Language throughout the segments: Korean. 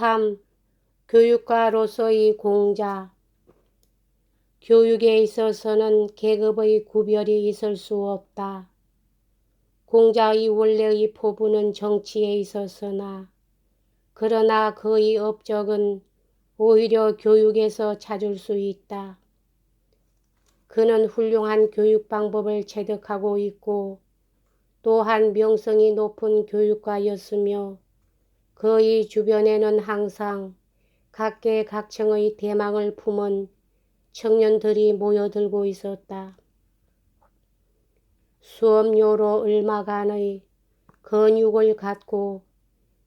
3. 교육가로서의 공자 교육에 있어서는 계급의 구별이 있을 수 없다. 공자의 원래의 포부는 정치에 있었으나 그러나 그의 업적은 오히려 교육에서 찾을 수 있다. 그는 훌륭한 교육 방법을 체득하고 있고 또한 명성이 높은 교육가였으며 그의 주변에는 항상 각계각층의 대망을 품은 청년들이 모여들고 있었다. 수업료로 얼마간의 근육을 갖고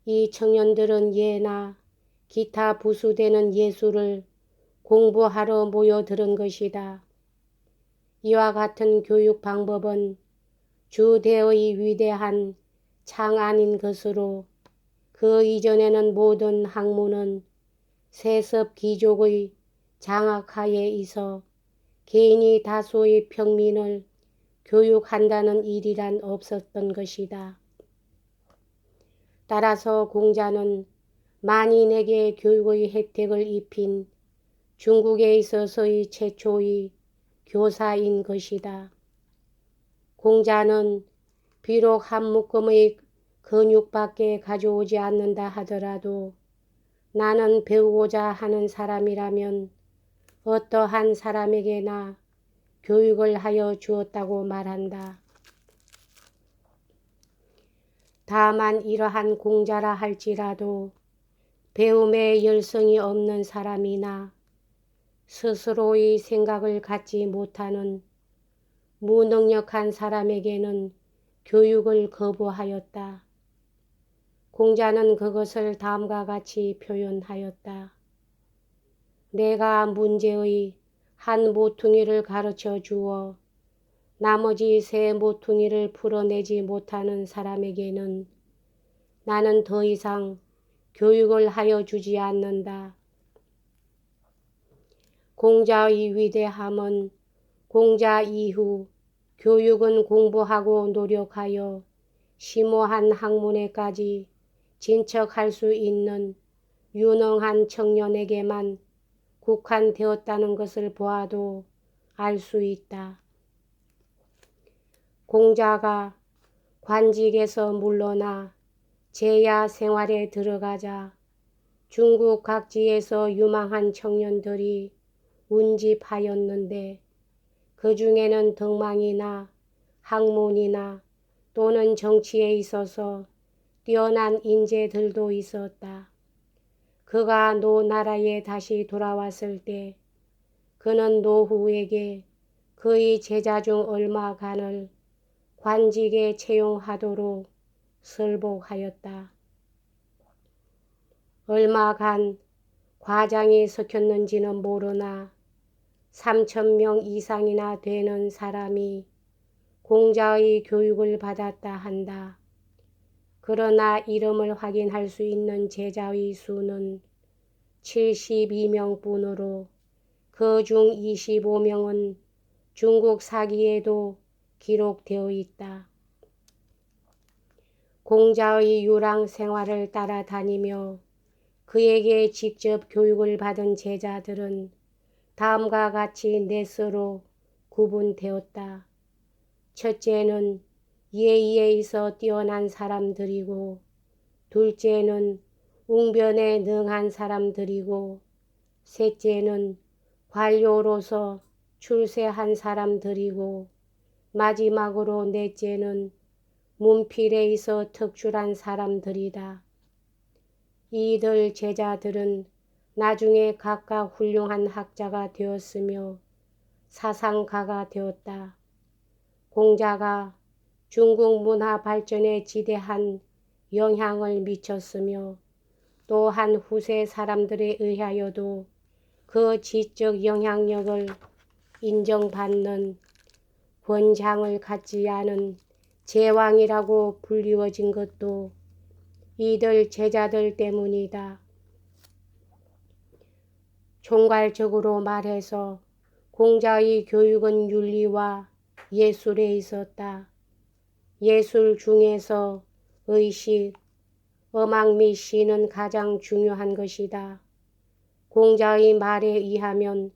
이 청년들은 예나 기타 부수되는 예술을 공부하러 모여들은 것이다. 이와 같은 교육 방법은 주대의 위대한 창안인 것으로 그 이전에는 모든 학문은 세습 귀족의 장악하에 있어 개인이 다수의 평민을 교육한다는 일이란 없었던 것이다. 따라서 공자는 만인에게 교육의 혜택을 입힌 중국에 있어서의 최초의 교사인 것이다. 공자는 비록 한 묶음의 근육밖에 가져오지 않는다 하더라도 나는 배우고자 하는 사람이라면 어떠한 사람에게나 교육을 하여 주었다고 말한다. 다만 이러한 공자라 할지라도 배움에 열성이 없는 사람이나 스스로의 생각을 갖지 못하는 무능력한 사람에게는 교육을 거부하였다. 공자는 그것을 다음과 같이 표현하였다. 내가 문제의 한 모퉁이를 가르쳐 주어 나머지 세 모퉁이를 풀어내지 못하는 사람에게는 나는 더 이상 교육을 하여 주지 않는다. 공자의 위대함은 공자 이후 교육은 공부하고 노력하여 심오한 학문에까지 진척할 수 있는 유능한 청년에게만 국한되었다는 것을 보아도 알 수 있다. 공자가 관직에서 물러나 제야 생활에 들어가자 중국 각지에서 유망한 청년들이 운집하였는데 그 중에는 덕망이나 학문이나 또는 정치에 있어서 뛰어난 인재들도 있었다. 그가 노나라에 다시 돌아왔을 때 그는 노후에게 그의 제자 중 얼마간을 관직에 채용하도록 설복하였다. 얼마간 과장이 섞였는지는 모르나 3천 명 이상이나 되는 사람이 공자의 교육을 받았다 한다. 그러나 이름을 확인할 수 있는 제자의 수는 72명 뿐으로 그 중 25명은 중국 사기에도 기록되어 있다. 공자의 유랑 생활을 따라다니며 그에게 직접 교육을 받은 제자들은 다음과 같이 넷으로 구분되었다. 첫째는 예의에 있어 뛰어난 사람들이고 둘째는 웅변에 능한 사람들이고 셋째는 관료로서 출세한 사람들이고 마지막으로 넷째는 문필에 있어 특출한 사람들이다. 이들 제자들은 나중에 각각 훌륭한 학자가 되었으며 사상가가 되었다. 공자가 중국 문화 발전에 지대한 영향을 미쳤으며 또한 후세 사람들에 의하여도 그 지적 영향력을 인정받는 권장을 갖지 않은 제왕이라고 불리워진 것도 이들 제자들 때문이다. 총괄적으로 말해서 공자의 교육은 윤리와 예술에 있었다. 예술 중에서 의식, 음악 및 시는 가장 중요한 것이다. 공자의 말에 의하면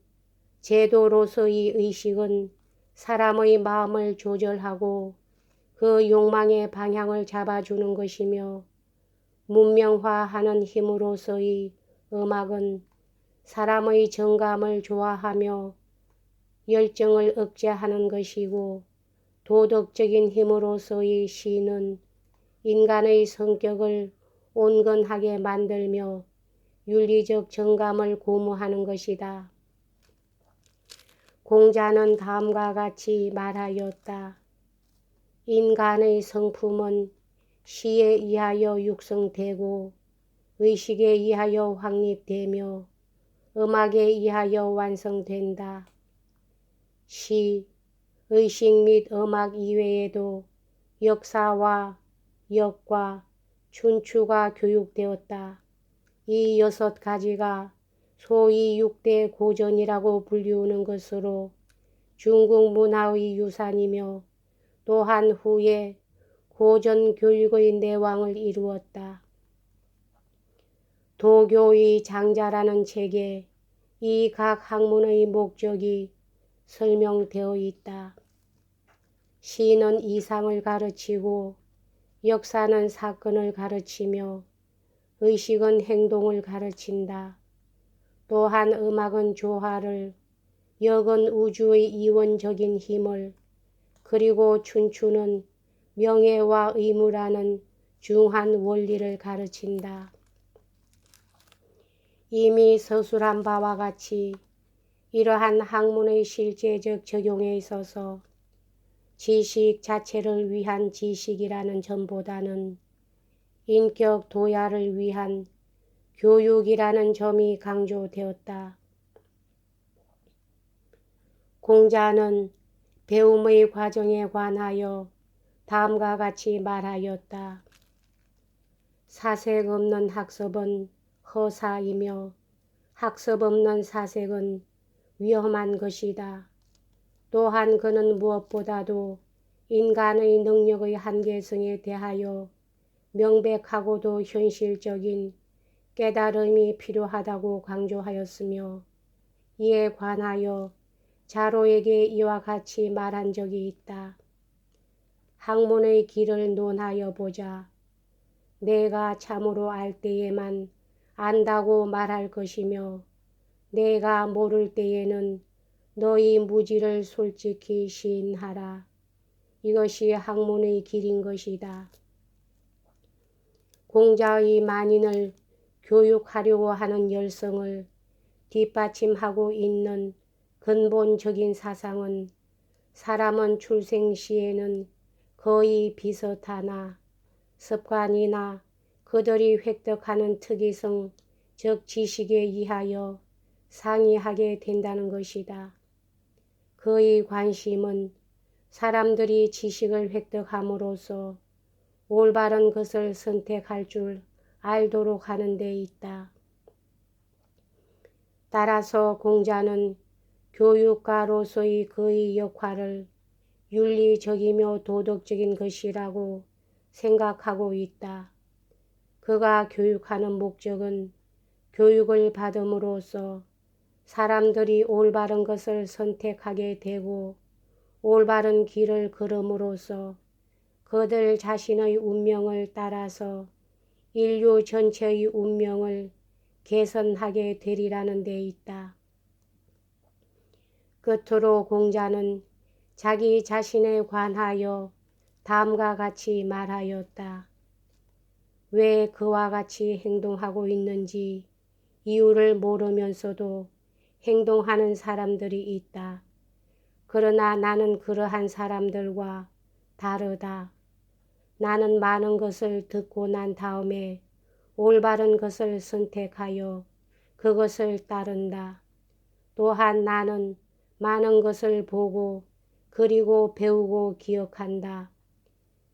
제도로서의 의식은 사람의 마음을 조절하고 그 욕망의 방향을 잡아주는 것이며 문명화하는 힘으로서의 음악은 사람의 정감을 조화하며 열정을 억제하는 것이고 도덕적인 힘으로서의 시는 인간의 성격을 온건하게 만들며 윤리적 정감을 고무하는 것이다. 공자는 다음과 같이 말하였다. 인간의 성품은 시에 의하여 육성되고 의식에 의하여 확립되며 음악에 의하여 완성된다. 시, 의식 및 음악 이외에도 역사와 역과 춘추가 교육되었다. 이 여섯 가지가 소위 육대 고전이라고 불리우는 것으로 중국 문화의 유산이며 또한 후에 고전 교육의 내왕을 이루었다. 도교의 장자라는 책에 이 각 학문의 목적이 설명되어 있다. 시는 이상을 가르치고 역사는 사건을 가르치며 의식은 행동을 가르친다. 또한 음악은 조화를, 역은 우주의 이원적인 힘을, 그리고 춘추는 명예와 의무라는 중한 원리를 가르친다. 이미 서술한 바와 같이 이러한 학문의 실제적 적용에 있어서 지식 자체를 위한 지식이라는 점보다는 인격 도야를 위한 교육이라는 점이 강조되었다. 공자는 배움의 과정에 관하여 다음과 같이 말하였다. 사색 없는 학습은 허사이며 학습 없는 사색은 위험한 것이다. 또한 그는 무엇보다도 인간의 능력의 한계성에 대하여 명백하고도 현실적인 깨달음이 필요하다고 강조하였으며 이에 관하여 자로에게 이와 같이 말한 적이 있다. 학문의 길을 논하여 보자. 내가 참으로 알 때에만 안다고 말할 것이며 내가 모를 때에는 너희 무지를 솔직히 시인하라. 이것이 학문의 길인 것이다. 공자의 만인을 교육하려고 하는 열성을 뒷받침하고 있는 근본적인 사상은 사람은 출생 시에는 거의 비슷하나 습관이나 그들이 획득하는 특이성, 즉 지식에 의하여 상이하게 된다는 것이다. 그의 관심은 사람들이 지식을 획득함으로써 올바른 것을 선택할 줄 알도록 하는 데 있다. 따라서 공자는 교육가로서의 그의 역할을 윤리적이며 도덕적인 것이라고 생각하고 있다. 그가 교육하는 목적은 교육을 받음으로써 사람들이 올바른 것을 선택하게 되고 올바른 길을 걸음으로써 그들 자신의 운명을 따라서 인류 전체의 운명을 개선하게 되리라는 데 있다. 끝으로 공자는 자기 자신에 관하여 다음과 같이 말하였다. 왜 그와 같이 행동하고 있는지 이유를 모르면서도 행동하는 사람들이 있다. 그러나 나는 그러한 사람들과 다르다. 나는 많은 것을 듣고 난 다음에 올바른 것을 선택하여 그것을 따른다. 또한 나는 많은 것을 보고 그리고 배우고 기억한다.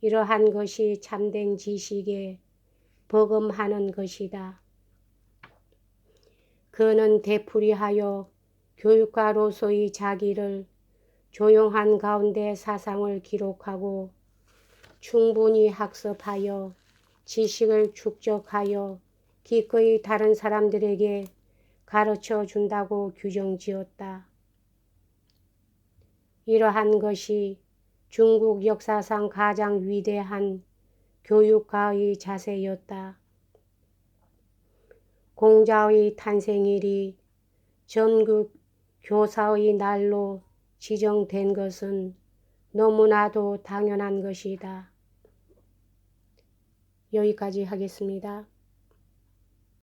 이러한 것이 참된 지식에 버금하는 것이다. 그는 되풀이하여 교육가로서의 자기를 조용한 가운데 사상을 기록하고 충분히 학습하여 지식을 축적하여 기꺼이 다른 사람들에게 가르쳐 준다고 규정 지었다. 이러한 것이 중국 역사상 가장 위대한 교육가의 자세였다. 공자의 탄생일이 전국 교사의 날로 지정된 것은 너무나도 당연한 것이다. 여기까지 하겠습니다.